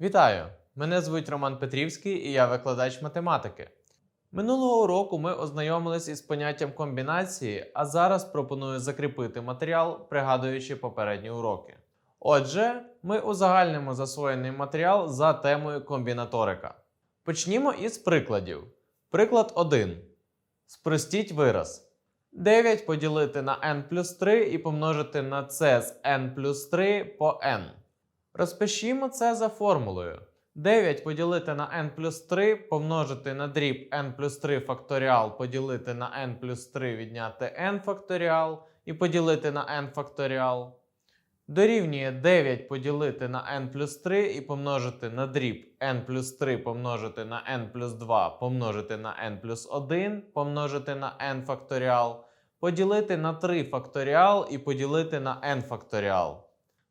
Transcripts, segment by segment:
Вітаю! Мене звуть Роман Петрівський і я викладач математики. Минулого уроку ми ознайомились із поняттям комбінації, а зараз пропоную закріпити матеріал, пригадуючи попередні уроки. Отже, ми узагальнимо засвоєний матеріал за темою комбінаторика. Почнімо із прикладів. Приклад 1. Спростіть вираз. 9 поділити на n плюс 3 і помножити на c з n плюс 3 по n. Розпишімо це за формулою. 9 поділити на n плюс 3 помножити на дріб n плюс 3 факторіал поділити на n плюс 3 відняти n факторіал і поділити на n факторіал. Дорівнює 9 поділити на n плюс 3 і помножити на дріб n плюс 3 помножити на n плюс 2 помножити на n плюс 1 помножити на n факторіал, поділити на 3 факторіал і поділити на n факторіал.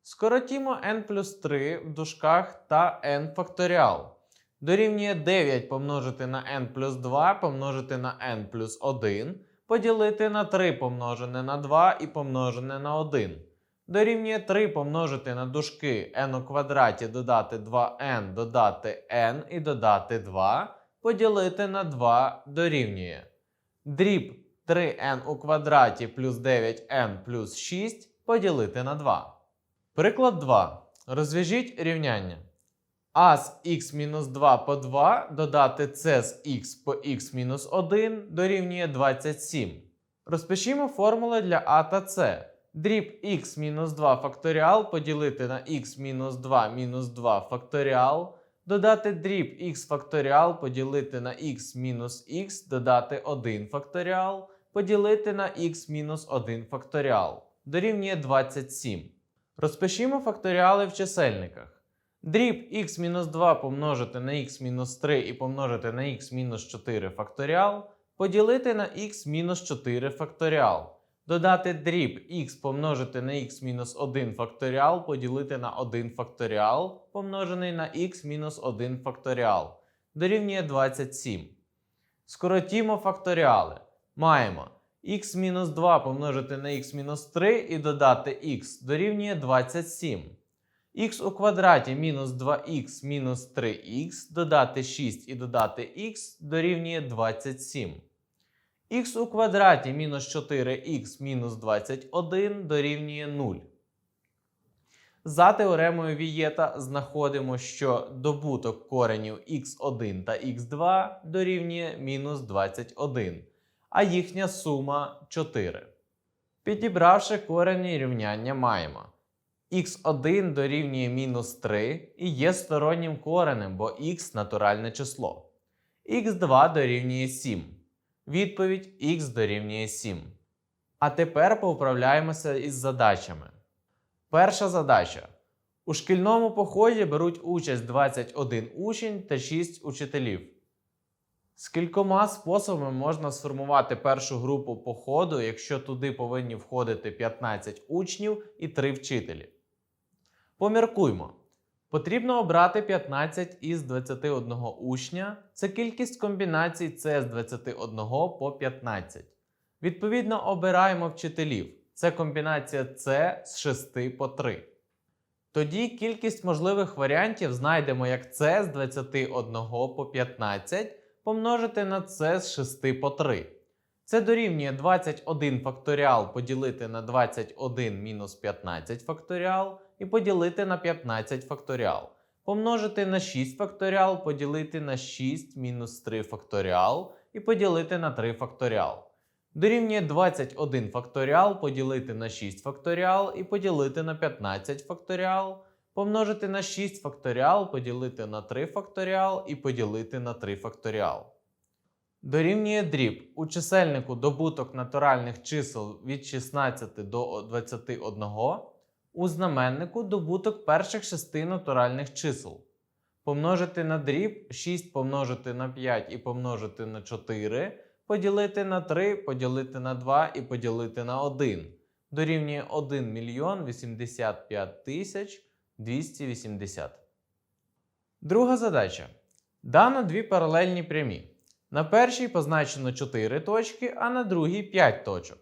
Скоротімо n плюс 3 в дужках та n факторіал. Дорівнює 9 помножити на n плюс 2 помножити на n плюс 1, поділити на 3 помножене на 2 і помножене на 1. Дорівнює 3 помножити на дужки n у квадраті додати 2n додати n і додати 2, поділити на 2 дорівнює. Дріб 3n у квадраті плюс 9n плюс 6 поділити на 2. Приклад 2. Розв'яжіть рівняння. А з х-2 по 2 додати c з х по х-1 дорівнює 27. Розпишімо формули для а та c. Дріб х-2 факторіал поділити на х-2 мінус 2 факторіал. Додати дріб х факторіал поділити на х мінус х додати 1 факторіал. Поділити на х мінус 1 факторіал. Дорівнює 27. Розпишімо факторіали в чисельниках. Дріб х-2 помножити на х-3 і помножити на х-4 факторіал, поділити на х-4 факторіал. Додати дріб х помножити на х-1 факторіал, поділити на 1 факторіал, помножений на х-1 факторіал. Дорівнює 27. Скоротімо факторіали. Маємо х-2 помножити на х-3 і додати х дорівнює 27. х у квадраті мінус 2х мінус 3х додати 6 і додати х дорівнює 27. х у квадраті мінус 4х мінус 21 дорівнює 0. За теоремою Вієта знаходимо, що добуток коренів х1 та х2 дорівнює мінус 21 а їхня сума 4. Підібравши корені рівняння, маємо х1 дорівнює мінус 3 і є стороннім коренем, бо х натуральне число. х2 дорівнює 7. Відповідь х дорівнює 7. А тепер поуправляємося із задачами. Перша задача. У шкільному поході беруть участь 21 учень та 6 учителів. Скількома способами можна сформувати першу групу походу, якщо туди повинні входити 15 учнів і 3 вчителі? Поміркуймо. Потрібно обрати 15 із 21 учня. Це кількість комбінацій С з 21 по 15. Відповідно, обираємо вчителів. Це комбінація С з 6 по 3. Тоді кількість можливих варіантів знайдемо як С з 21 по 15 помножити на це з 6 по 3. Це дорівнює 21 факторіал поділити на 21 мінус 15 факторіал і поділити на 15 факторіал. Помножити на 6 факторіал, поділити на 6 мінус 3 факторіал і поділити на 3 факторіал. Дорівнює 21 факторіал поділити на 6 факторіал і поділити на 15 факторіал помножити на 6 факторіал, поділити на 3 факторіал і поділити на 3 факторіал. Дорівнює дріб у чисельнику добуток натуральних чисел від 16 до 21, у знаменнику добуток перших 6 натуральних чисел. Помножити на дріб 6 помножити на 5 і помножити на 4, поділити на 3, поділити на 2 і поділити на 1. Дорівнює 1 мільйон 85 тисяч 280. Друга задача. Дано дві паралельні прямі. На першій позначено 4 точки, а на другій 5 точок.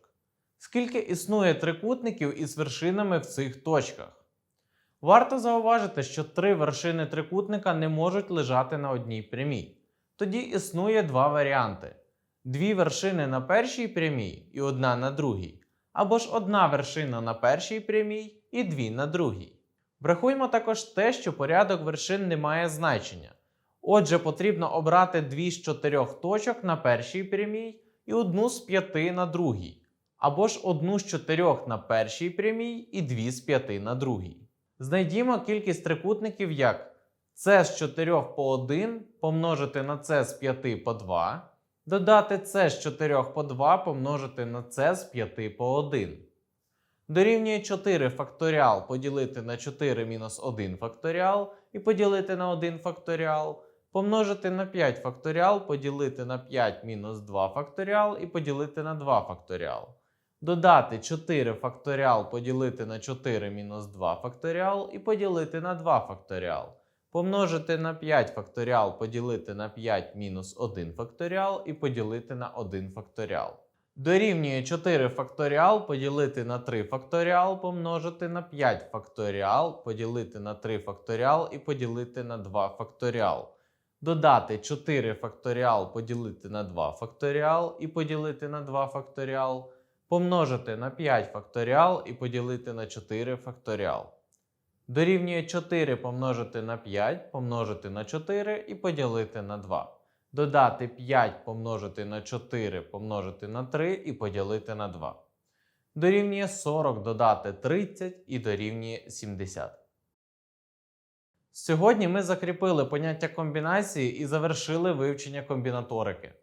Скільки існує трикутників із вершинами в цих точках? Варто зауважити, що три вершини трикутника не можуть лежати на одній прямій. Тоді існує два варіанти: дві вершини на першій прямій і одна на другій, або ж одна вершина на першій прямій і дві на другій. Врахуємо також те, що порядок вершин не має значення. Отже, потрібно обрати дві з чотирьох точок на першій прямій і одну з п'яти на другій, або ж одну з чотирьох на першій прямій і дві з п'яти на другій. Знайдімо кількість трикутників як c з 4 по 1 помножити на c з 5 по 2, додати c з 4 по 2 помножити на c з 5 по 1. Дорівнює 4 факторіал поділити на 4 мінус 1 факторіал і поділити на 1 факторіал, помножити на 5 факторіал, поділити на 5 мінус 2 факторіал і поділити на 2 факторіал. Додати 4 факторіал поділити на 4 мінус 2 факторіал і поділити на 2 факторіал. Помножити на 5 факторіал поділити на 5 мінус 1 факторіал і поділити на 1 факторіал. Дорівнює 4 факторіал поділити на 3 факторіал, помножити на 5 факторіал, поділити на 3 факторіал і поділити на 2 факторіал. Додати 4 факторіал поділити на 2 факторіал і поділити на 2 факторіал. Помножити на 5 факторіал і поділити на 4 факторіал. Дорівнює 4 помножити на 5 помножити на 4 і поділити на 2. Додати 5 помножити на 4 помножити на 3 і поділити на 2. Дорівнює 40 додати 30 і дорівнює 70. Сьогодні ми закріпили поняття комбінації і завершили вивчення комбінаторики.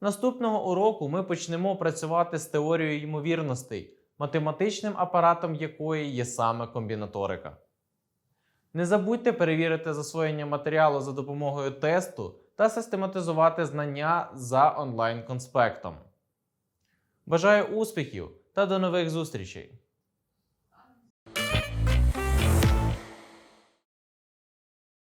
Наступного уроку ми почнемо працювати з теорією ймовірностей, математичним апаратом якої є саме комбінаторика. Не забудьте перевірити засвоєння матеріалу за допомогою тесту та систематизувати знання за онлайн-конспектом. Бажаю успіхів та до нових зустрічей!